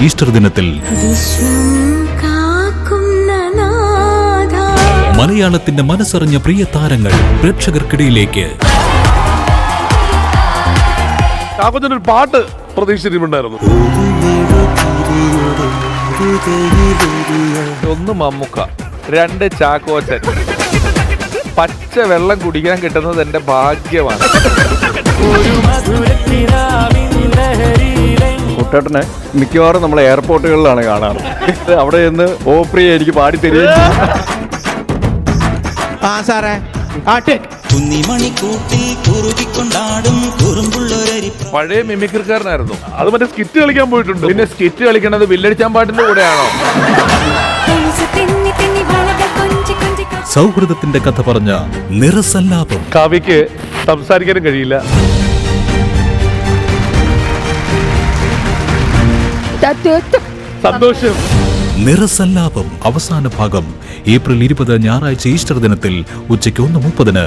Easter ദിനത്തിൽ മലയാളത്തിന്റെ മനസ്സറിഞ്ഞ പ്രിയ താരങ്ങൾ പ്രേക്ഷകർക്കിടയിലേക്ക്. ഒരു പാട്ട് പ്രതീക്ഷിച്ചിട്ടുണ്ടായിരുന്നു. ഒന്ന് മമ്മുക്ക രണ്ട് ചാക്കോച്ചൻ. പച്ച വെള്ളം കുടിക്കാൻ കിട്ടുന്നത് എന്റെ ഭാഗ്യമാണ്. കുട്ടേട്ടനെ മിക്കവാറും നമ്മൾ എയർപോർട്ടുകളിലാണ് കാണാറ്. അവിടെ നിന്ന് ഓപ്രിയ എനിക്ക് പാടി തരികയും ആ സാറേ. കുറുകിക്കൊണ്ടാടും കുറുമ്പുള്ളൊരരി പഴയ മിമിക്രിക്കാരനായിരുന്നു. അത് മറ്റേ സ്കിറ്റ് കളിക്കാൻ പോയിട്ടുണ്ട്. പിന്നെ സ്കിറ്റ് കളിക്കണത് വില്ലടിച്ചാൻ പാട്ടിന്റെ കൂടെയാണോ? സൗഹൃദത്തിന്റെ കഥ പറഞ്ഞ നിറസല്ലാപം. കാവ്യക്ക് സംസാരിക്കാനും കഴിയില്ല. സന്തോഷം. നിറസല്ലാപം. അവസാന ഭാഗം ഏപ്രിൽ ഇരുപത് ഞായറാഴ്ച ഈസ്റ്റർ ദിനത്തിൽ ഉച്ചയ്ക്ക് ഒന്ന് മുപ്പതിന്.